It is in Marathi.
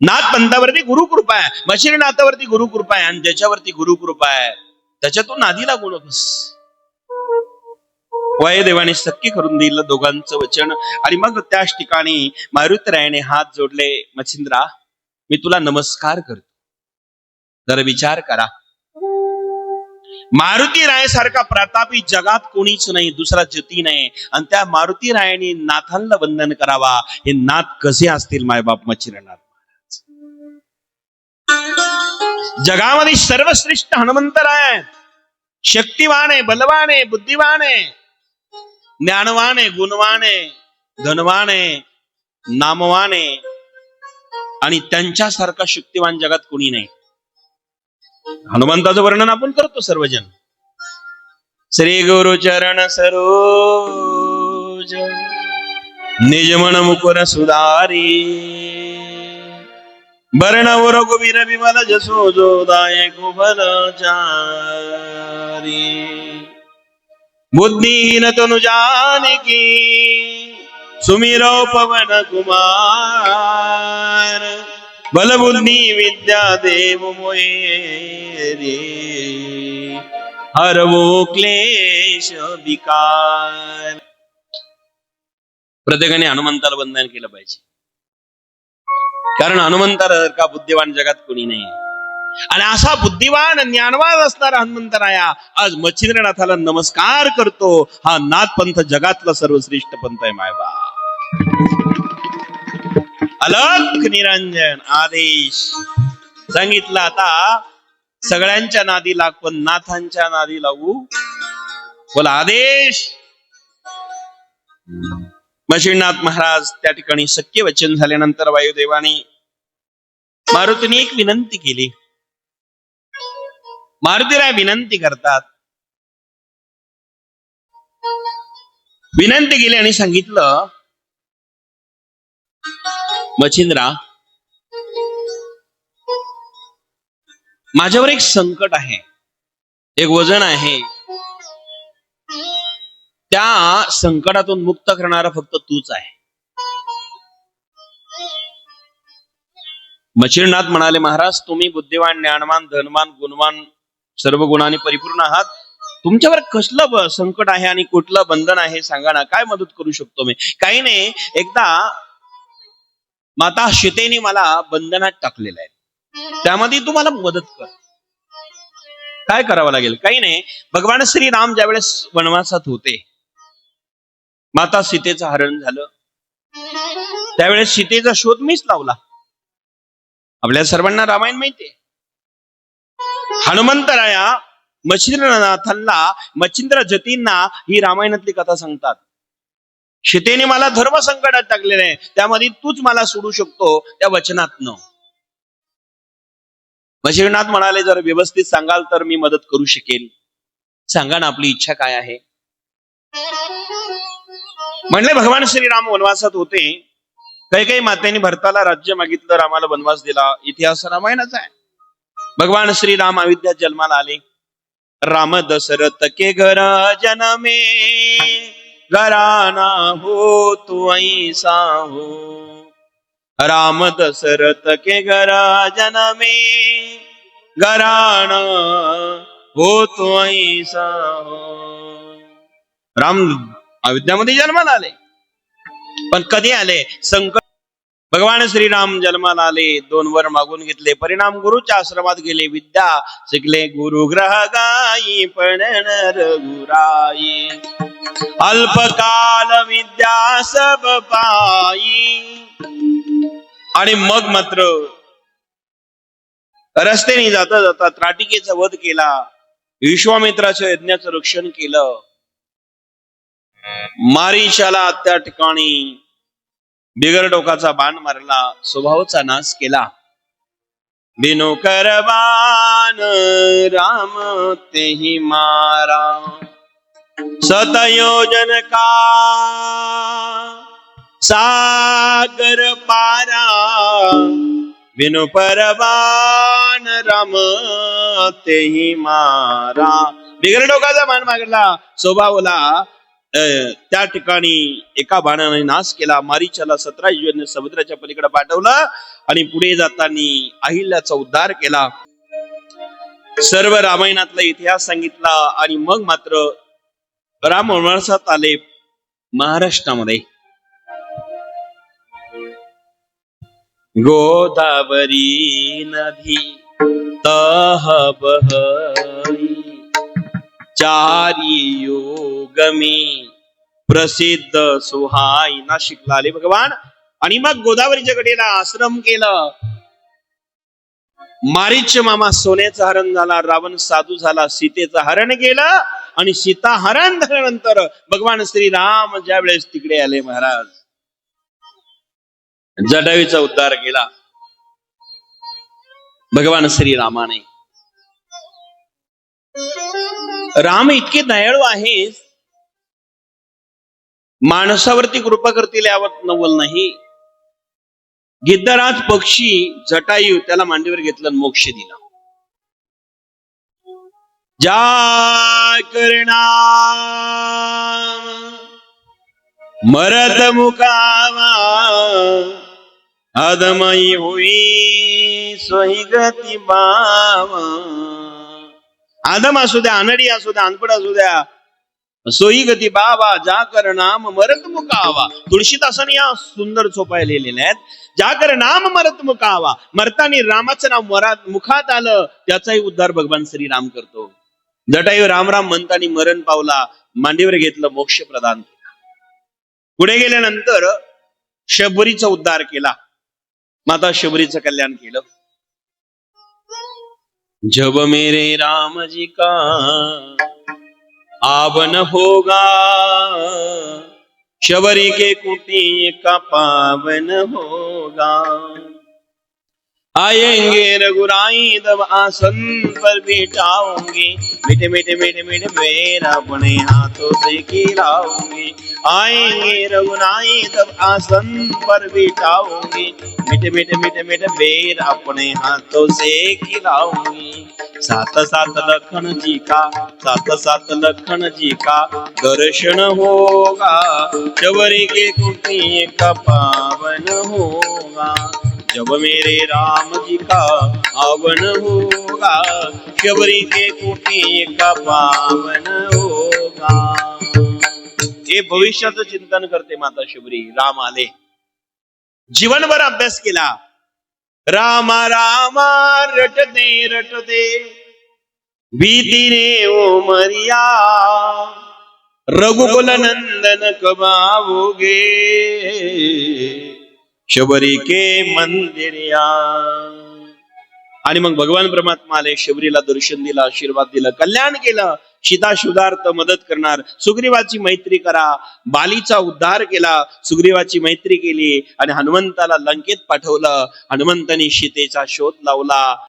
नाथ पंथावरती गुरुकृपा आहे. मशिरनाथावरती गुरुकृपा आहे आणि ज्याच्यावरती गुरुकृपा आहे त्याच्यातून नादी लागू नकोस देवाने सक्की करून दिलं दोघांचं वचन. आणि मग त्याच ठिकाणी मारुतरायाने हात जोडले मच्छिंद्रा मी तुला नमस्कार करतो. जरा विचार करा. मारुती राय सारखा प्रतापी जगात कोणीच नाही दुसरा जती नाही. आणि त्या मारुती रायाने नाथांना वंदन करावा. हे नाथ कसे असतील मायबाप मच्छिंद्रनाथ जगामध्ये सर्वश्रेष्ठ हनुमंतराय. आहे शक्तिवान आहे बलवान आहे बुद्धिवान आहे ज्ञानवान आहे गुणवान आहे धनवान आहे नामवान आहे आणि त्यांच्यासारखा शक्तिवान जगात कोणी नाही. हनुमंताचं वर्णन आपण करतो सर्वजन श्री गुरु चरण सरोज निजमन मुकुर सुधारी. बर्णव रघुवीर विमल जसो जो कुबल चारी बुद्धिहीन तनु जानकी सुमिरो पवन कुमार। बल विद्या देव मोये रे हरवो क्लेश विकार। प्रत्येकाने हनुमंताला वंदन केलं पाहिजे. कारण हनुमंतासारखा बुद्धिवान जगात कोणी नाही. आणि असा बुद्धिवान ज्ञानवान असणारा हनुमंतराया आज मच्छिंद्रनाथाला नमस्कार करतो. हा नाथ पंथ जगातला सर्वश्रेष्ठ पंथ आहे मायबा अलख निरंजन आदेश. सांगितलं आता सगळ्यांच्या नादी लाग पण नाथांच्या नादी लागू. बोला आदेश. मशीनाथ महाराज त्या ठिकाणी शक्य वचन झाल्यानंतर वायुदेवाने मारुतीने एक विनंती केली. मारुतीराय विनंती करतात. विनंती केली आणि सांगितलं मच्छिंद्रा माझ्यावर एक संकट आहे. एक वजन आहे. त्या संकटातून मुक्त करणारा फक्त तूच आहे. मचिरनाथ म्हणाले महाराज तुम्ही बुद्धिवान ज्ञानवान धनवान गुणवान सर्व गुणांनी परिपूर्ण आहात. तुमच्यावर कसलं संकट आहे आणि कुठलं बंधन आहे सांगा ना. काय मदत करू शकतो मी? काही नाही एकदा माता शितेने मला बंधनात टाकलेलं आहे. त्यामध्ये तुम्हाला मदत कर. काय करावं लागेल? काही नाही. भगवान श्रीराम ज्यावेळेस वनवासात होते माता सीतेचं हरण झालं. त्यावेळेस सीतेचा शोध मीच लावला. आपल्या सर्वांना रामायण माहितीये हनुमंतराया मच्छिंद्रनाथांना मच्छिंद्र जतींना ही रामायणातली कथा सांगतात. सीतेने मला धर्म संकटात टाकलेलं आहे. त्यामध्ये तूच मला सोडू शकतो त्या वचनातनं. मच्छिंद्रनाथ म्हणाले जर व्यवस्थित सांगाल तर मी मदत करू शकेल सांगा ना आपली इच्छा काय आहे? म्हणले भगवान श्रीराम वनवासात होते. काही काही मातेने भरताला राज्य मागितलं रामाला वनवास दिला. इतिहास रामायणाचा आहे. भगवान श्रीराम अयोध्यात जन्माला आले. राम दशरथ के घर जनमे. घराना हो तू ऐसा हो. राम दशरथ के घर जनमे. घराना हो तू ऐसा हो. राम अयोध्यामध्ये जन्माला आले. पण कधी आले? संकट भगवान श्रीराम जन्माला आले. दोन वर मागून घेतले. परिणाम गुरुच्या आश्रमात गेले. विद्या शिकले. गुरु ग्रह गाई पण रघुराई. अल्पकाल विद्या सब पाई. आणि मग मात्र रस्त्याने जाता जाता त्राटिकेचा वध केला. विश्वामित्राच्या यज्ञाचं रक्षण केलं. मारीशाला त्या ठिकाणी बिगर डोकाचा बाण मारला स्वभावचा नाश केला. बिनो करबान राम तेही मारा. सतयोजन का? सागर पारा. बिनु परबान राम तेही मारा. बिगर डोकाचा बाण मारला स्वभावला त्या ठिकाणी एका बाणाने नाश केला. मारीच्याला सतरा युजने समुद्राच्या पलीकडे पाठवलं आणि पुढे जाताना अहिल्याचा उद्धार केला. सर्व रामायणातला इतिहास सांगितला आणि मग मात्र राम वनवासात आले महाराष्ट्रामध्ये. गोदावरी नदी तह बहई चारी योगमी प्रसिद्ध सुहाई नाशिकला आले भगवान. आणि मग गोदावरीच्या कडेला आश्रम केलं. मारीच मामा सोन्याचं हरण झाला रावण साधू झाला सीतेचं हरण केलं. आणि सीता हरण झाल्यानंतर भगवान श्रीराम ज्या वेळेस तिकडे आले महाराज. जडावीचा उद्धार केला. भगवान श्रीरामाने. राम इतके दयाळू आहेस माणसावरती कृपा करतील यावर नवल नाही. गिद्धराज पक्षी जटायू त्याला मांडीवर घेतलं मोक्ष दिला. जा करणार मरत मुकावा अदमयी होई सही गती बावा आदम असू द्या अनडी असू द्या अनपड असू द्या सोयी गती बाबा जा कर नाम मरत मुकावा. तुळशीदासाने या सुंदर चोपाय लिहिलेल्या आहेत. जा कर नाम मरत मुकावा. मरतानी रामाचं नाव मरात मुखात आलं. त्याचाही उद्धार भगवान श्रीराम करतो. जटायू राम राम म्हणतानी मरण पावला. मांडीवर घेतलं मोक्ष प्रदान केला. पुढे गेल्यानंतर शबरीचा उद्धार केला. माता शबरीचं कल्याण केलं. जब मेरे रामजी का आवन होगा। शबरी के कुटी का पावन होगा। आएँगे रघुराई तब आसन पर बिठाऊँगे। मीठे मीठे मीठे मीठे पैर अपने हाथों से खिलाऊँगे आएँगे रघुराई तब आसन पर बिठाऊँगे। मीठे मीठे मीठे मीठे पैर अपने हाथों से खिलाऊँगी सात सात लखन जी का सात सात लखन जी का दर्शन होगा शबरी के कुटी का पावन होगा। जब मेरे राम जी का आवन होगा शबरी के कुटी का पावन होगा। हे भविष्याचं चिंतन करते माता शबरी राम आले. जीवनभर अभ्यास केला. ರಾಮ ರಾಮ ರಟತೆ ರಟತೆ ಭೀತಿನೇ ಓ ಮರಿಯಾ ರಘುಕುಲ ನಂದನ ಕಬಾವುಗೆ ಶಬರಿಕೆ ಮಂದಿರಿಯಾ. आणि मग भगवान परमात्मा आले शबरीला दर्शन दिलं आशीर्वाद दिलं कल्याण केलं सीता शुद्धार्थ मदत करणार. सुग्रीवाची मैत्री करा बालीचा उद्धार केला सुग्रीवाची मैत्री केली आणि हनुमंताला लंकेत पाठवलं. हनुमंतानी सीतेचा शोध लावला.